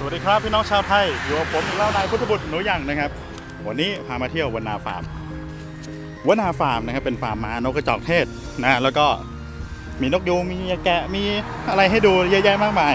สวัสดีครับพี่น้องชาวไทย อยู่กับผมอีกแล้วนายพุทธบุตรหนูยังนะครับ วันนี้พามาเที่ยววนาฟาร์มวนนาฟาร์มนะครับเป็นฟาร์มม้านกกระจอกเทศนะแล้วก็มีนกยูงมีแกะมีอะไรให้ดูเยอะแยะมากมาย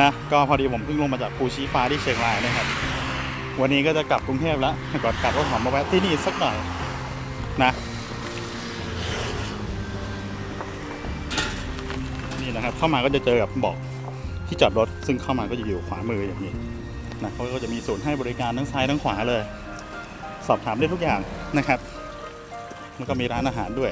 นะก็พอดีผมเพิ่งลงมาจากภูชีฟ้าที่เชียงรายนะครับ วันนี้ก็จะกลับกรุงเทพแล้วก่อนกลับก็ขอมาแวะที่นี่สักหน่อยนะนี่นะครับเข้ามาก็จะเจอกับบอก ที่จอดรถซึ่งเข้ามาก็จะอยู่ขวามืออย่างนี้นะเขาก็จะมีศูนย์ให้บริการทั้งซ้ายทั้งขวาเลย สอบถามได้ทุกอย่างนะครับแล้วก็มีร้านอาหารด้วย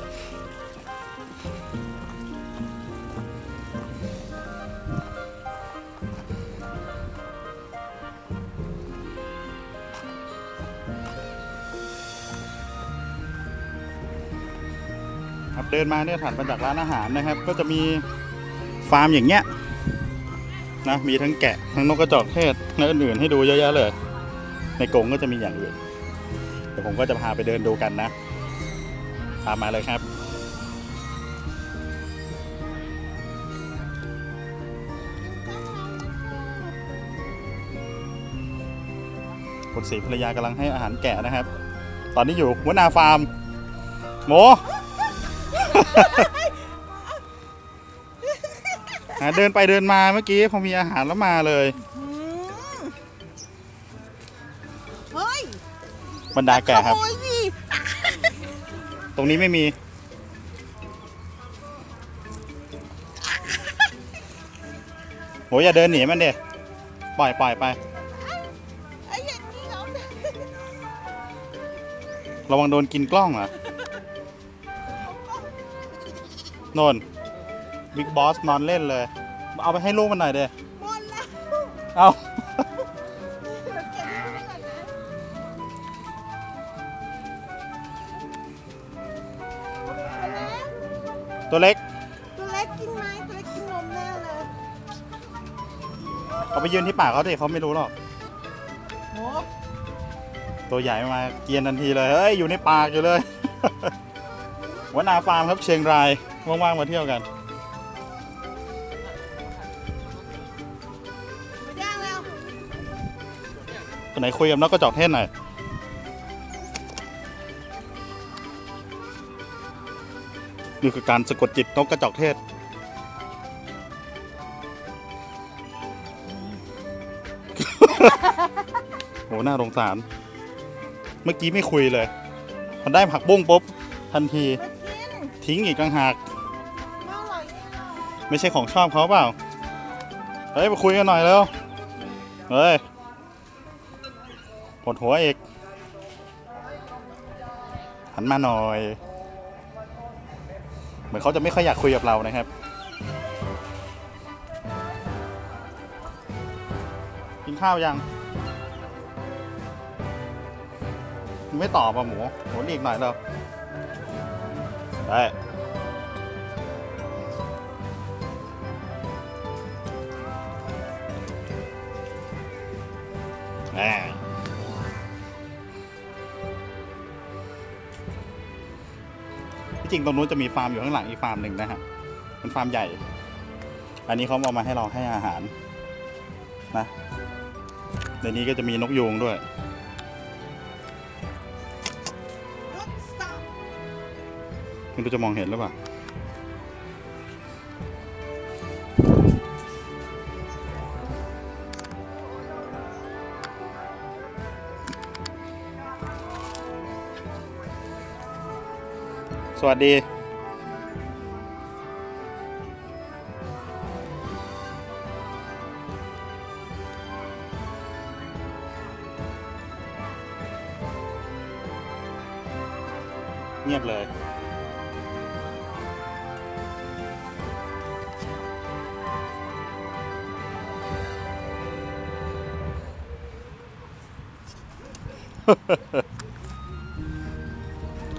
ครับเดินมาเนี่ยถัดมาจากร้านอาหารนะครับ ก็จะมีฟาร์มอย่างเงี้ย นะมีทั้งแกะทั้งนกกระจอกเทศและอื่นๆให้ดูเยอะแยะเลย ในกรงก็จะมีอย่างอื่น เดี๋ยวผมก็จะพาไปเดินดูกันนะ ตามมาเลยครับคุณศรีภรรยากำลังให้อาหารแกะนะครับ ตอนนี้อยู่วนาฟาร์ม โม หาเดินไปเดินมาเมื่อกี้พอมีอาหารแล้วมาเลยอืมเฮ้ยบรรดาแกะครับขโมยสิตรงนี้ไม่มี โหอย่าเดินหนีมันเด็ปล่อยปล่อยไป ไอ้อย่างนี้เขาระวังโดนกินกล้องอะโนน บิ๊กบอสนอนเล่นเลย เอาไปให้ลูกมันหน่อยเด้หมดแล้วเอาเดี๋ยวเก็บไว้ก่อนนะเอาแล้วตัวเล็ก ตัวเล็กกินไหมตัวเล็กกินนมแน่เลย เอาไปยืนที่ปากเขาดิเขาไม่รู้หรอก โหตัวใหญ่มาเกรียนทันทีเลย เฮ้ย อยู่ในปากอยู่เลยวนาฟาร์มครับเชียงราย ว่างๆมาเที่ยวกัน ไหนคุยกับนกกระจอกเทศหน่อยนี่คือการสะกดจิตนกกระจอกเทศ โห น่าสงสาร เมื่อกี้ไม่คุยเลยพอได้ผักบุ้งปุ๊บ ทันที ทิ้งอีกต่างหาก ไม่ใช่ของชอบเขาเปล่า เฮ้ย มาคุยกันหน่อยเร็วเฮ้ย ปวดหัวอีกหันมาหน่อย เหมือนเขาจะไม่ค่อยอยากคุยกับเรานะครับ กินข้าวยังไม่ตอบอะหมูหมูอีกหน่อยเร็วได้แห จริงตรงนู้นจะมีฟาร์มอยู่ข้างหลังอีกฟาร์มหนึ่งนะฮะเป็นฟาร์มใหญ่ อันนี้เขาเอามาให้เราให้อาหารนะในนี้ก็จะมีนกยูงด้วยรถสต็อปไม่รู้จะมองเห็นหรือเปล่า สวัสดีเงียบเลย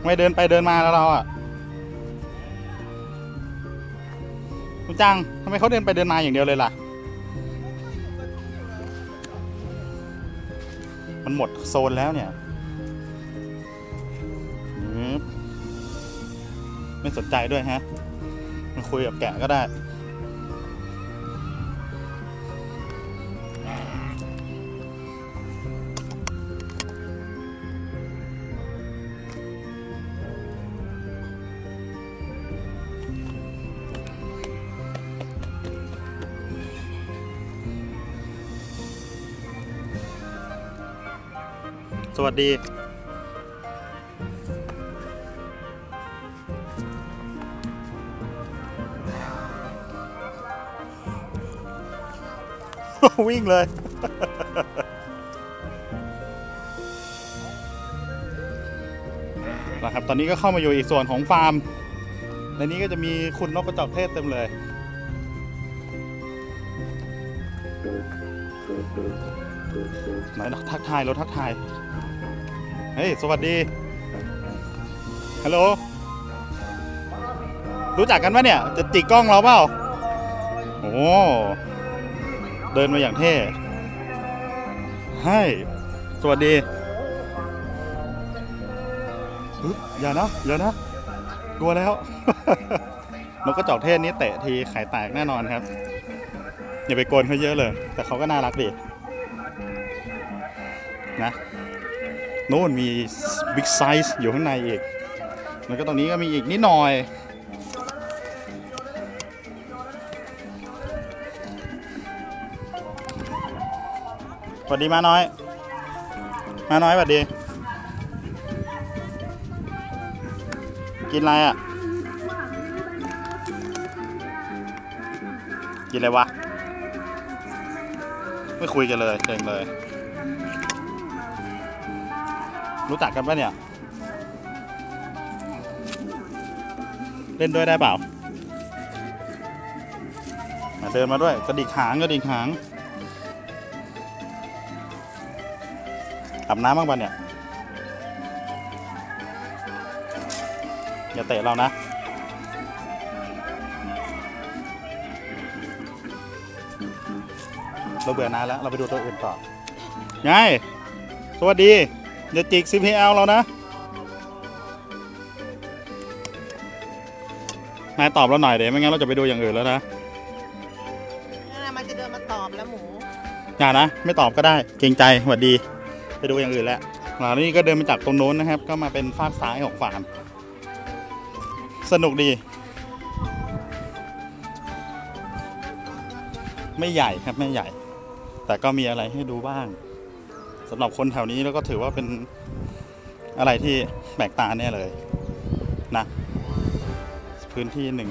ไม่เดินไปเดินมาแล้วเราอะ คุณจังทำไมเขาเดินไปเดินมาอย่างเดียวเลยล่ะ มันหมดโซนแล้วเนี่ยไม่สนใจด้วยฮะ มันคุยกับแกะก็ได้ สวัสดีวิ่งเลย นะครับ ตอนนี้ก็เข้ามาอยู่อีกส่วนของฟาร์ม ในนี้ก็จะมีคุณนกกระจอกเทศเต็มเลย ไหนนะทักทายเราทักทาย เฮ้ย สวัสดี ฮัลโหล รู้จักกันปะเนี่ย จะติดกล้องเราเปล่า โอ้ เดินมาอย่างเท่ให้สวัสดีฮึบอย่านะ อย่านะ กลัวแล้ว นกกระจอกเทศนี้เตะทีไข่แตกแน่นอนครับ อย่าไปโกนเขาเยอะเลย แต่เขาก็น่ารักดี นะ โน่นมีบิ๊กไซส์อยู่ข้างในอีก แล้วก็ตรงนี้ก็มีอีกนิดหน่อย สวัสดีมาน้อย มาน้อยสวัสดี กินอะไรอะ กินอะไรวะ ไม่คุยกันเลยเก่งเลย รู้จักกันปะเนี่ย เล่นด้วยได้เปล่า มาเดินมาด้วยกระดิกหางกระดิกหางอาบน้ำบ้างปะเนี่ย อย่าเตะเรานะเราเบื่อนานแล้ว เราไปดูตัวอื่นต่อ ไง สวัสดี อย่าจิก CPL เรานะ นายตอบเราหน่อยเดี๋ยวไม่งั้นเราจะไปดูอย่างอื่นแล้วนะนั่นน่ะมันจะเดินมาตอบแล้วหมูอย่านะ ไม่ตอบก็ได้ เกรงใจสวัสดี ไปดูอย่างอื่นแล้วหลังนี้ก็เดินมาจากตรงโน้นนะครับ ก็มาเป็นฟากซ้ายของฟาร์มสนุกดี ไม่ใหญ่ครับไม่ใหญ่ แต่ก็มีอะไรให้ดูบ้าง สำหรับคนแถวนี้แล้วก็ถือว่าเป็นอะไรที่แปลกตาแน่เลยนะพื้นที่หนึ่ง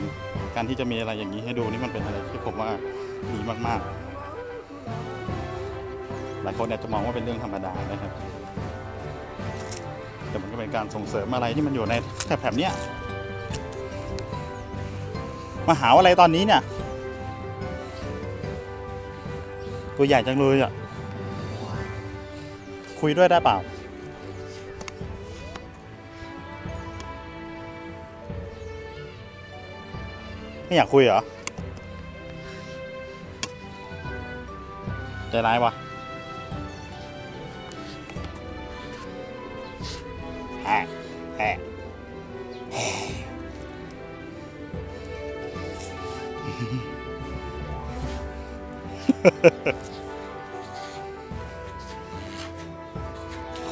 การที่จะมีอะไรอย่างนี้ให้ดูนี่มันเป็นอะไรที่ผมว่าดีมากๆ หลายคนอาจจะมองว่าเป็นเรื่องธรรมดานะครับ แต่มันก็เป็นการส่งเสริมอะไรที่มันอยู่ในแถบเนี้ยมาหาอะไรตอนนี้เนี่ย ตัวใหญ่จังเลยอะ คุยด้วยได้เปล่า ไม่อยากคุยเหรอใจร้ายวะแอะแอะแอะ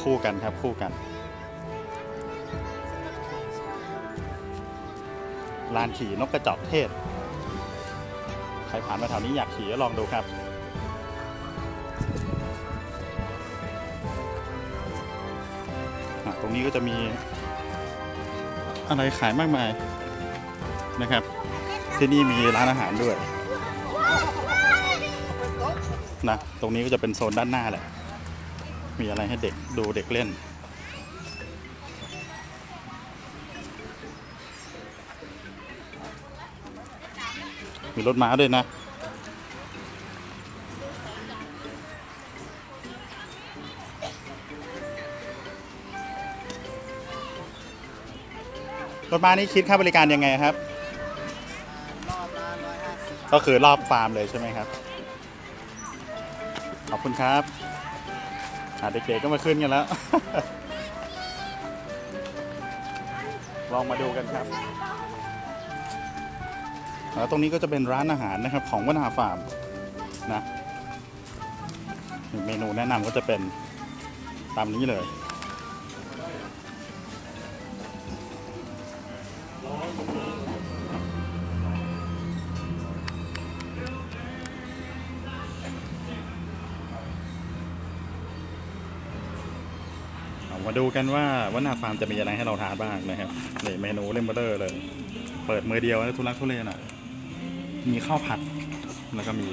คู่กันครับคู่กัน ลานขี่นกกระจอกเทศ ใครผ่านมาแถวนี้อยากขี่ก็ลองดูครับตรงนี้ก็จะมีอะไรขายมากมายนะครับ ที่นี่มีร้านอาหารด้วยนะตรงนี้ก็จะเป็นโซนด้านหน้าแหละ มีอะไรให้เด็กดูเด็กเล่น มีรถม้าด้วยนะรถม้านี่คิดค่าบริการยังไงครับ ก็คือรอบฟาร์มเลยใช่ไหมครับ ขอบคุณครับ เด็กๆก็มาขึ้นกันแล้ว ลองมาดูกันครับ แล้วตรงนี้ก็จะเป็นร้านอาหารนะครับของวนาฟาร์มนะ เมนูแนะนำก็จะเป็นตามนี้เลย มาดูกันว่าวันนาฟาร์มจะมีอะไรให้เราทานบ้างนะครับนี่เมนูเล่มเบอร์เดอร์เลย เปิดมือเดียวนะทุลักทุเลหน่อยมีข้าวผัด แล้วก็มี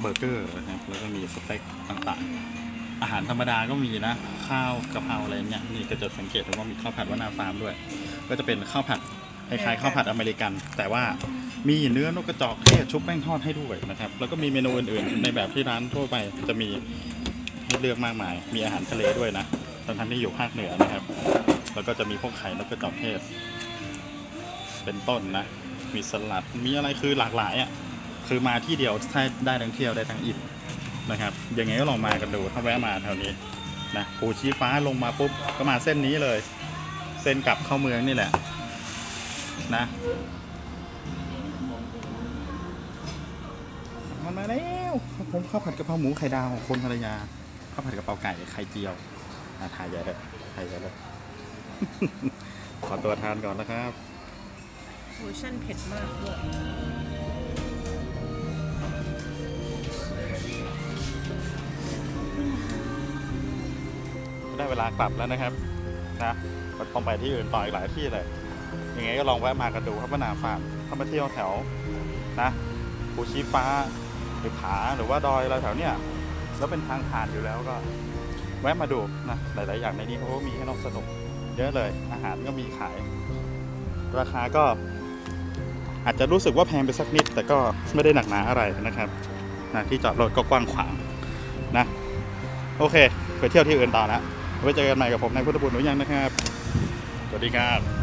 เบอร์เกอร์นะครับแล้วก็มีสเต็กต่างๆ อาหารธรรมดาก็มีนะ ข้าวกะเพราอะไรเงี้ยนี่ก็จะสังเกตว่ามีข้าวผัดวนาฟาร์มด้วย ก็จะเป็นข้าวผัดคล้ายๆข้าวผัดอเมริกัน แต่ว่ามีเนื้อนกกระจอกเทศชุบแป้งทอดให้ด้วยนะครับ แล้วก็มีเมนูอื่นๆ ในแบบที่ร้านทั่วไปจะมีให้เลือกมากมาย มีอาหารทะเลด้วยนะ ทั้งๆที่อยู่ภาคเหนือนะครับ แล้วก็จะมีพวกไข่นกกระจอกเทศ เป็นต้นนะ มีสลัด มีอะไรคือหลากหลายอะ คือมาที่เดียวถ้าได้ทั้งเที่ยวได้ทั้งอิ่มนะครับ ยังไงก็ลองมากันดู ถ้าแวะมาแถวนี้นะภูชีฟ้าลงมาปุ๊บ ก็มาเส้นนี้เลย เส้นกลับเข้าเมืองนี่แหละ นะมันมาแล้วผมข้าวผัดกะเพราหมูไข่ดาวของคนภรรยาข้าวผัดกะเพราไก่ไข่เจียว อะถ่ายใหญ่เลยถ่ายใหญ่เลยขอตัวทานก่อนนะครับเวอร์ชันเผ็ดมากด้วยได้เวลากลับแล้วนะครับนะก็ต้องไปที่อื่นต่ออีกหลายที่เลยยังไงก็ลองแวะมากันดูครับว่านาฟาร์มถ้ามาเที่ยวแถวนะภูชีฟ้าหรือผาหรือว่าดอยอะไรแถวเนี้ยแล้วเป็นทางผ่านอยู่แล้วก็ แวะมาดูนะหลาย ๆ อย่างในนี้เขาก็มีให้น้องสนุกเยอะเลยอาหารก็มีขาย ราคาก็อาจจะรู้สึกว่าแพงไปสักนิด แต่ก็ไม่ได้หนักหนาอะไรนะครับนะที่จอดรถก็กว้างขวางนะโอเค ไปเที่ยวที่อื่นต่อนะไว้เจอกันใหม่กับผมในพุทธบุญหนุยังนะครับ สวัสดีครับ